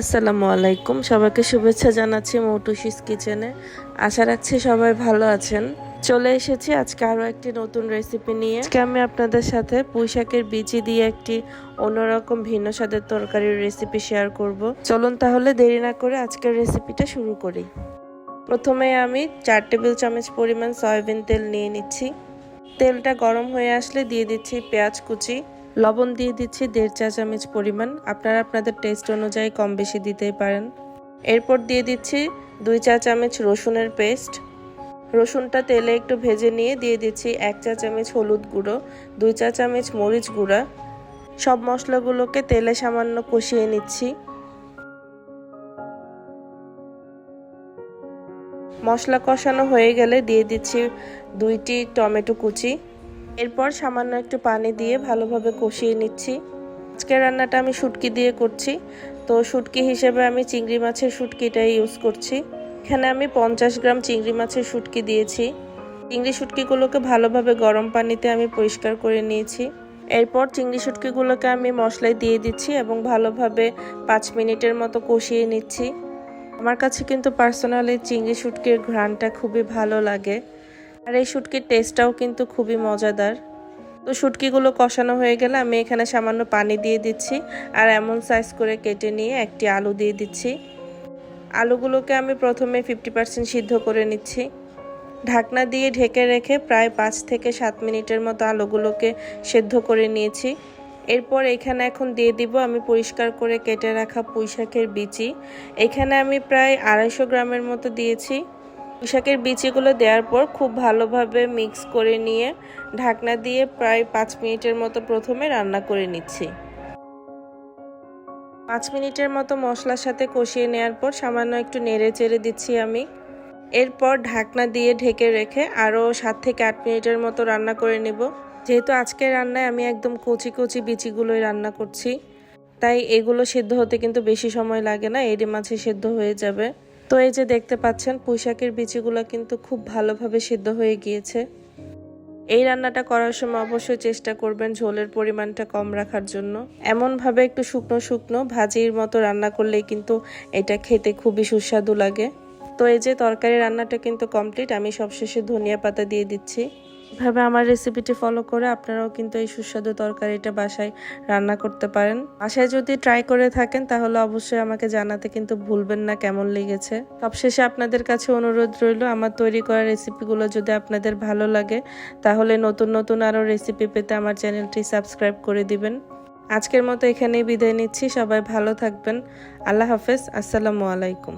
আসসালামু আলাইকুম। সবাইকে শুভেচ্ছা জানাচ্ছি মৌটুসিস কিচেনে। আশা রাখছি সবাই ভালো আছেন। চলে এসেছি আজকে আরও একটি নতুন রেসিপি নিয়ে। আজকে আমি আপনাদের সাথে পুঁই শাকের বিচি দিয়ে একটি অন্যরকম ভিন্ন স্বাদের তরকারির রেসিপি শেয়ার করব। চলুন তাহলে দেরি না করে আজকের রেসিপিটা শুরু করি। প্রথমে আমি চার টেবিল চামচ পরিমাণ সয়াবিন তেল নিয়ে নিচ্ছি। তেলটা গরম হয়ে আসলে দিয়ে দিচ্ছি পেঁয়াজ কুচি। লবণ দিয়ে দিচ্ছি দেড় চা চামচ পরিমাণ। আপনারা আপনাদের টেস্ট অনুযায়ী কম বেশি দিতেই পারেন। এরপর দিয়ে দিচ্ছি দুই চা চামচ রসুনের পেস্ট রসুনটা তেলে একটু ভেজে নিয়ে দিয়ে দিচ্ছি এক চা চামচ হলুদ গুঁড়ো, দুই চা চামচ মরিচ গুঁড়া। সব মশলাগুলোকে তেলে সামান্য কষিয়ে নিচ্ছি। মশলা কষানো হয়ে গেলে দিয়ে দিচ্ছি দুইটি টমেটো কুচি। এরপর সামান্য একটু পানি দিয়ে ভালোভাবে কষিয়ে নিচ্ছি। আজকের রান্নাটা আমি শুটকি দিয়ে করছি। তো শুটকি হিসেবে আমি চিংড়ি মাছের শুটকিটাই ইউজ করছি। এখানে আমি পঞ্চাশ গ্রাম চিংড়ি মাছের শুটকি দিয়েছি। চিংড়ি শুটকিগুলোকে ভালোভাবে গরম পানিতে আমি পরিষ্কার করে নিয়েছি। এরপর চিংড়ি শুটকিগুলোকে আমি মশলায় দিয়ে দিচ্ছি এবং ভালোভাবে পাঁচ মিনিটের মতো কষিয়ে নিচ্ছি। আমার কাছে কিন্তু পার্সোনালি চিংড়ি শুটকির ঘ্রাণটা খুবই ভালো লাগে। আর এই শুটকির টেস্টটাও কিন্তু খুবই মজাদার। তো শুটকিগুলো কষানো হয়ে গেলে আমি এখানে সামান্য পানি দিয়ে দিচ্ছি আর এমন সাইজ করে কেটে নিয়ে একটি আলু দিয়ে দিচ্ছি। আলুগুলোকে আমি প্রথমে ফিফটি পার্সেন্ট সিদ্ধ করে নিচ্ছি। ঢাকনা দিয়ে ঢেকে রেখে প্রায় পাঁচ থেকে সাত মিনিটের মতো আলুগুলোকে সেদ্ধ করে নিয়েছি। এরপর এখানে এখন দিয়ে দিব আমি পরিষ্কার করে কেটে রাখা পুঁই শাকের বিচি। এখানে আমি প্রায় আড়াইশো গ্রামের মতো দিয়েছি। পুঁই শাকের বিচিগুলো দেওয়ার পর খুব ভালোভাবে মিক্স করে নিয়ে ঢাকনা দিয়ে প্রায় পাঁচ মিনিটের মতো প্রথমে রান্না করে নিচ্ছি। পাঁচ মিনিটের মতো মশলার সাথে কষিয়ে নেওয়ার পর সামান্য একটু নেড়ে চেড়ে দিচ্ছি আমি। এরপর ঢাকনা দিয়ে ঢেকে রেখে আরও সাত থেকে আট মিনিটের মতো রান্না করে নেব। যেহেতু আজকের রান্নায় আমি একদম কচি কচি বিচিগুলোই রান্না করছি, তাই এগুলো সেদ্ধ হতে কিন্তু বেশি সময় লাগে না, এরই মাঝে সেদ্ধ হয়ে যাবে। তো এই যে দেখতে পাচ্ছেন, পুঁইশাকের বিচিগুলো কিন্তু খুব ভালোভাবে সিদ্ধ হয়ে গিয়েছে। এই রান্নাটা করার সময় অবশ্যই চেষ্টা করবেন ঝোলের পরিমাণটা কম রাখার জন্য। এমনভাবে একটু শুকনো শুকনো ভাজির মতো রান্না করলে কিন্তু এটা খেতে খুবই সুস্বাদু লাগে। তো এই যে তরকারি রান্নাটা কিন্তু কমপ্লিট আমি সবশেষে ধনিয়া পাতা দিয়ে দিচ্ছি। এভাবে আমার রেসিপিটি ফলো করে আপনারাও কিন্তু এই সুস্বাদু তরকারিটা বাসায় রান্না করতে পারেন। বাসায় যদি ট্রাই করে থাকেন, তাহলে অবশ্যই আমাকে জানাতে কিন্তু ভুলবেন না কেমন লেগেছে। সবশেষে আপনাদের কাছে অনুরোধ রইল, আমার তৈরি করা রেসিপিগুলো যদি আপনাদের ভালো লাগে, তাহলে নতুন নতুন আরও রেসিপি পেতে আমার চ্যানেলটি সাবস্ক্রাইব করে দিবেন। আজকের মতো এখানেই বিদায় নিচ্ছি, সবাই ভালো থাকবেন। আল্লাহ হাফেজ, আসসালামু আলাইকুম।